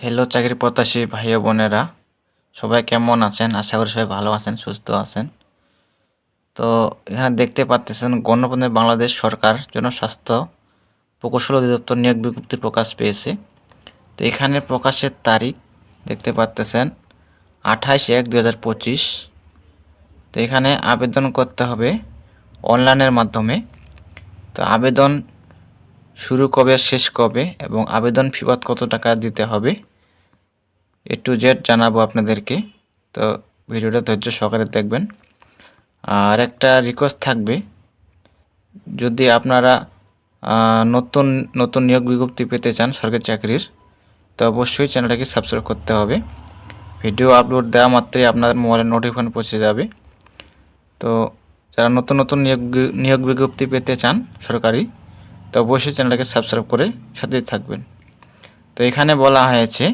Hello চাকরি প্রত্যাশী ভাই বোনেরা। সবাই কেমন আছেন? আশা করি সবাই ভালো আছেন, সুস্থ আছেন। তো এখানে দেখতে পাচ্ছেন গণপন্থী বাংলাদেশ সরকার জনস্বাস্থ্য প্রকৌশল অধিদপ্তর নিয়োগ বিজ্ঞপ্তি প্রকাশ পেয়েছে। তো এখানে প্রকাশের তারিখ দেখতে পাচ্ছেন আঠাইশ এক দু হাজার পঁচিশ। তো এখানে আবেদন করতে হবে অনলাইনের মাধ্যমে। তো আবেদন শুরু কবে, শেষ কবে এবং আবেদন ফিবাদ কত টাকা দিতে হবে? এ টু জেড জানাব আপনাদেরকে। তো ভিডিওটা ধৈর্য সহকারে দেখবেন। আর একটা রিকোয়েস্ট থাকবে, যদি আপনারা নতুন নতুন নিয়োগ বিজ্ঞপ্তি পেতে চান সরকারি চাকরির, তো অবশ্যই চ্যানেলটাকে সাবস্ক্রাইব করতে হবে। ভিডিও আপলোড দেওয়া মাত্রই আপনার মোবাইলে নোটিফিকেশন পৌঁছে যাবে। তো যারা নতুন নতুন নিয়োগ নিয়োগ বিজ্ঞপ্তি পেতে চান সরকারি তো অবশ্যই চ্যানেলটাকে সাবস্ক্রাইব করে সাথেই থাকবেন। তো এখানে বলা হয়েছে,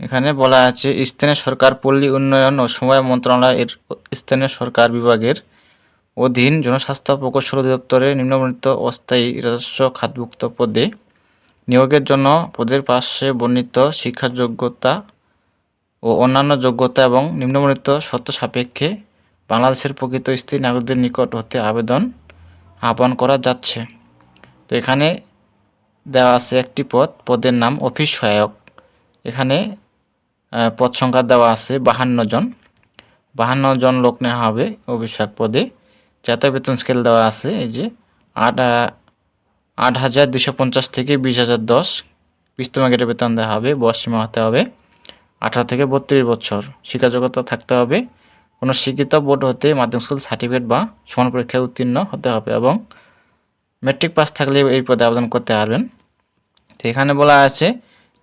এখানে বলা আছে, স্থানীয় সরকার পল্লী উন্নয়ন ও সমবায় মন্ত্রণালয়ের স্থানীয় সরকার বিভাগের অধীন জনস্বাস্থ্য প্রকৌশল অধিদপ্তরে নিম্নবর্ণিত অস্থায়ী রাজস্ব খাতভুক্ত পদে নিয়োগের জন্য পদের পাশে বর্ণিত শিক্ষা যোগ্যতা ও অন্যান্য যোগ্যতা এবং নিম্নবর্ণিত শর্ত সাপেক্ষে বাংলাদেশের প্রকৃত স্থায়ী নাগরিকদের নিকট হতে আবেদন আহ্বান করা যাচ্ছে। তো এখানে দেওয়া আছে একটি পদ, পদের নাম অফিস সহায়ক। এখানে পদ সংখ্যা দেওয়া আছে বাহান্ন জন। বাহান্ন জন লোক নেওয়া হবে অভিষেক পদে। জাতীয় বেতন স্কেল দেওয়া আছে, এই যে আট আট হাজার দুশো পঞ্চাশ থেকে বিশ হাজার দশ। বিস্তম বেতন দেওয়া হবে, বয়স সীমা হতে হবে আঠারো থেকে বত্রিশ বছর। শিক্ষাযোগ্যতা থাকতে হবে। কোনো শিক্ষিত বোর্ড হতে মাধ্যমিক স্কুল সার্টিফিকেট বা সমান পরীক্ষায় উত্তীর্ণ হতে হবে এবং মেট্রিক পাস থাকলে এই পদে আবেদন করতে পারবেন। তো এখানে বলা আছে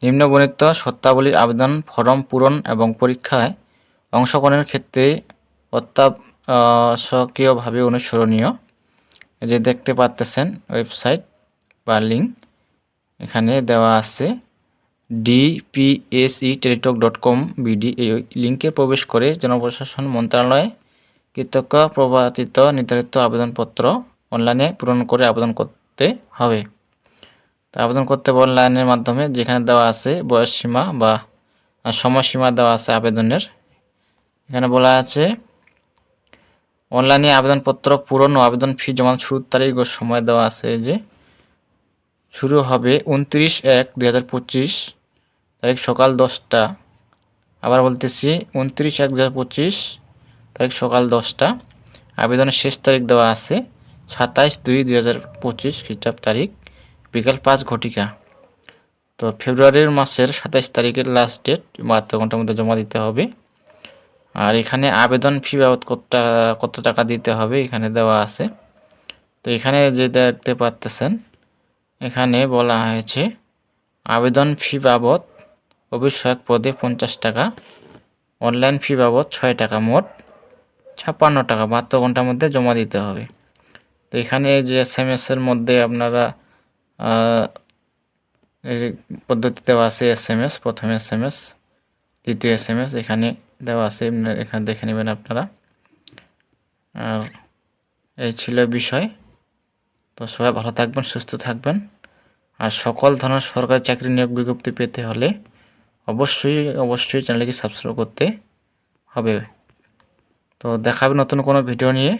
নিম্নবর্ণিত সত্তাবলীর আবেদন ফর্ম পূরণ এবং পরীক্ষায় অংশগ্রহণের ক্ষেত্রে অত্যাবশ্যকীয়ভাবে অনুসরণীয়। যে দেখতে পাচ্তেছেন ওয়েবসাইট বা লিঙ্ক এখানে দেওয়া আছে DPSE teletalk dot com BD এই লিঙ্কে প্রবেশ করে জনপ্রশাসন মন্ত্রণালয় কৃতজ্ঞ, প্রবাচিত, নির্ধারিত আবেদনপত্র অনলাইনে পূরণ করে আবেদন করতে হবে। তা আবেদন করতে হবে অনলাইনের মাধ্যমে যেখানে দেওয়া আছে বয়স সীমা বা সময়সীমা দেওয়া আছে আবেদনের, এখানে বলা আছে অনলাইনে আবেদনপত্র পূরণ ও আবেদন ফি জমা শুরুর তারিখ ও সময় দেওয়া আছে যে, শুরু হবে উনত্রিশ এক দুই হাজার পঁচিশ, তারিখ সকাল দশটা। আবার বলতেছি উনত্রিশ এক দু হাজার পঁচিশ, তারিখ সকাল দশটা। আবেদনের শেষ তারিখ দেওয়া আছে সাতাইশ দুই দুই হাজার পঁচিশ খ্রিস্টাব্দ তারিখ, বিকাল পাঁচ ঘটিকা। তো ফেব্রুয়ারির মাসের সাতাইশ তারিখের লাস্ট ডেট বাহাত্তর ঘণ্টার মধ্যে জমা দিতে হবে। আর এখানে আবেদন ফি বাবদ কত কত টাকা দিতে হবে এখানে দেওয়া আছে। তো এখানে যে দেখতে পাচ্তেছেন এখানে বলা হয়েছে, আবেদন ফি বাবদ অভিষেক পদে পঞ্চাশ টাকা অনলাইন ফি বাবদ ছয় টাকা মোট ছাপ্পান্ন টাকা, বাহাত্তর ঘণ্টার মধ্যে জমা দিতে হবে। এখানে যে এস এম এসের মধ্যে আপনারা পদ্ধতি দেওয়া আছে এস এম এস প্রথম এস এম এস দ্বিতীয় এস এম এস এখানে দেওয়া আছে এখানে দেখে নেবেন আপনারা। আর এই ছিল বিষয়। তো সবাই ভালো থাকবেন, সুস্থ থাকবেন। আর সকল ধরনের সরকারি চাকরি নিয়োগ বিজ্ঞপ্তি পেতে হলে অবশ্যই অবশ্যই চ্যানেলকে সাবস্ক্রাইব করতে হবে। তো দেখাবে নতুন কোনো ভিডিও নিয়ে।